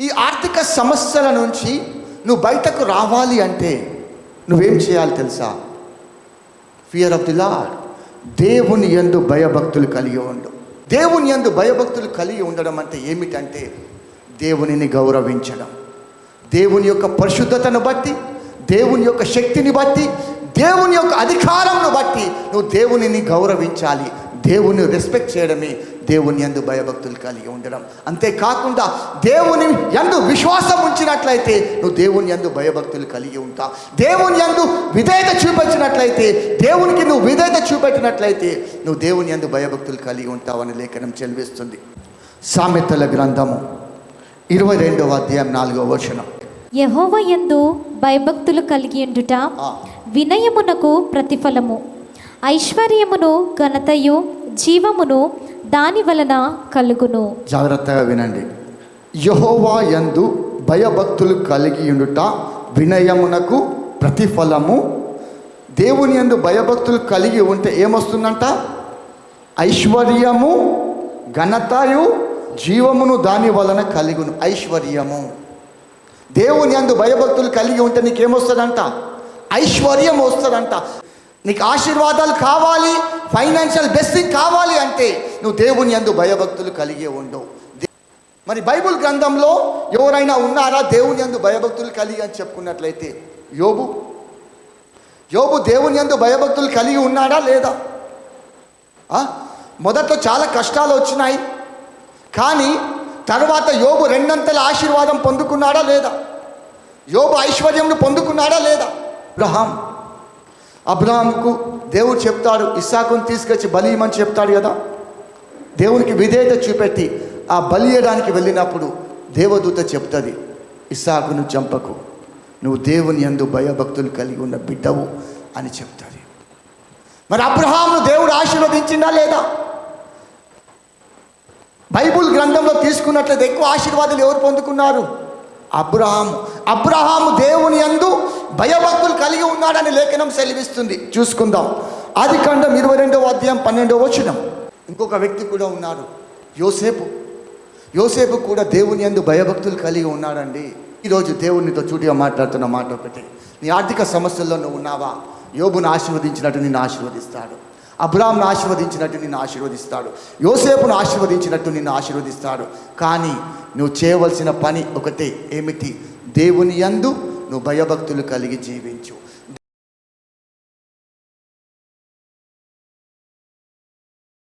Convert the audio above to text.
ఈ ఆర్థిక సమస్యల నుంచి నువ్వు బయటకు రావాలి అంటే నువ్వేం చేయాలి తెలుసా? ఫియర్ ఆఫ్ ది లాడ్ దేవుని యందు భయభక్తులు కలిగి ఉండు. దేవుని యందు భయభక్తులు కలిగి ఉండడం అంటే ఏమిటంటే దేవునిని గౌరవించడం. దేవుని యొక్క పరిశుద్ధతను బట్టి దేవుని యొక్క శక్తిని బట్టి దేవుని యొక్క అధికారంను బట్టి నువ్వు దేవునిని గౌరవించాలి. దేవుని రెస్పెక్ట్ చేయడమే దేవుని యందు భయభక్తులు కలిగి ఉండడం. అంతేకాకుండా దేవుని యందు విశ్వాసం ఉంచినట్లయితే నువ్వు దేవుని యందు భయభక్తులు కలిగి ఉంటావు దేవుని యందు విధేయత చూపించినట్లయితే దేవునికి నువ్వు విధేయత చూపెట్టినట్లయితే నువ్వు దేవుని యందు భయభక్తులు కలిగి ఉంటావు అని లేఖనం చెల్విస్తుంది. సామెతల గ్రంథము ఇరవై రెండవ అధ్యాయం నాలుగవ వచనం. యహోవ యందు భయభక్తులు కలిగి ఉండుట. వినయమునకు ప్రతిఫలము. ఐశ్వర్యమును ఘనతయు జీవమును దాని వలన కలుగును. జాగ్రత్తగా వినండి. యహోవా యందు భయభక్తులు కలిగి ఉండుట వినయమునకు ప్రతిఫలము. దేవుని యందు భయభక్తులు కలిగి ఉంటే ఏమొస్తుందంట? ఐశ్వర్యము ఘనతయు జీవమును దాని వలన కలిగును. ఐశ్వర్యము. దేవుని యందు భయభక్తులు కలిగి ఉంటే నీకేమొస్తుందంట? ఐశ్వర్యం వస్తుందంట నీకు ఆశీర్వాదాలు కావాలి ఫైనాన్షియల్ బ్లెస్సింగ్ కావాలి అంటే నువ్వు దేవుని యందు భయభక్తులు కలిగి ఉండవు మరి బైబిల్ గ్రంథంలో ఎవరైనా ఉన్నారా దేవుని యందు భయభక్తులు కలిగి అని చెప్పుకున్నట్లయితే? యోబు. యోబు దేవుని యందు భయభక్తులు కలిగి ఉన్నాడా లేదా? మొదట్లో చాలా కష్టాలు వచ్చినాయి. కానీ తర్వాత యోబు రెండంతల ఆశీర్వాదం పొందుకున్నాడా లేదా? యోబు ఐశ్వర్యంను పొందుకున్నాడా లేదా? బ్రహాం అబ్రాహాంకు దేవుడు చెప్తాడు ఇస్సాకుని తీసుకొచ్చి బలి బలియమని చెప్తాడు కదా. దేవునికి విధేయత చూపెట్టి ఆ బలి ఇయ్యడానికి వెళ్ళినప్పుడు దేవదూత చెప్తుంది ఇస్సాకును చంపకు. నువ్వు దేవుని ఎందు భయభక్తులు కలిగి ఉన్న బిడ్డవు అని చెప్తుంది. మరి అబ్రహాంను దేవుడు ఆశీర్వదించిందా లేదా? బైబుల్ గ్రంథంలో తీసుకున్నట్లయితే ఎక్కువ ఆశీర్వాదాలు ఎవరు పొందుకున్నారు? అబ్రహాము అబ్రహాము దేవుని యందు భయభక్తులు కలిగి ఉన్నాడని లేఖనం సెలవిస్తుంది. చూసుకుందాం. ఆది కాండం ఇరవై రెండవ అధ్యాయం పన్నెండవ వచనం. ఇంకొక వ్యక్తి కూడా ఉన్నాడు. యోసేపు. యోసేపు కూడా దేవుని యందు భయభక్తులు కలిగి ఉన్నాడండి. ఈరోజు దేవునితో చూటిగా మాట్లాడుతున్న మాట ఒకటి. నీ ఆర్థిక సమస్యల్లో నువ్వు ఉన్నావా? యోగును ఆశీర్వదించినట్టు నిన్ను ఆశీర్వదిస్తాడు. అబ్రామ్ను ఆశీర్వదించినట్టు నిన్ను ఆశీర్వదిస్తాడు. యోసేపును ఆశీర్వదించినట్టు నిన్ను ఆశీర్వదిస్తాడు. కానీ నువ్వు చేయవలసిన పని ఒకటే ఏమిటి? దేవుని యందు నువ్వు భయభక్తులు కలిగి జీవించు.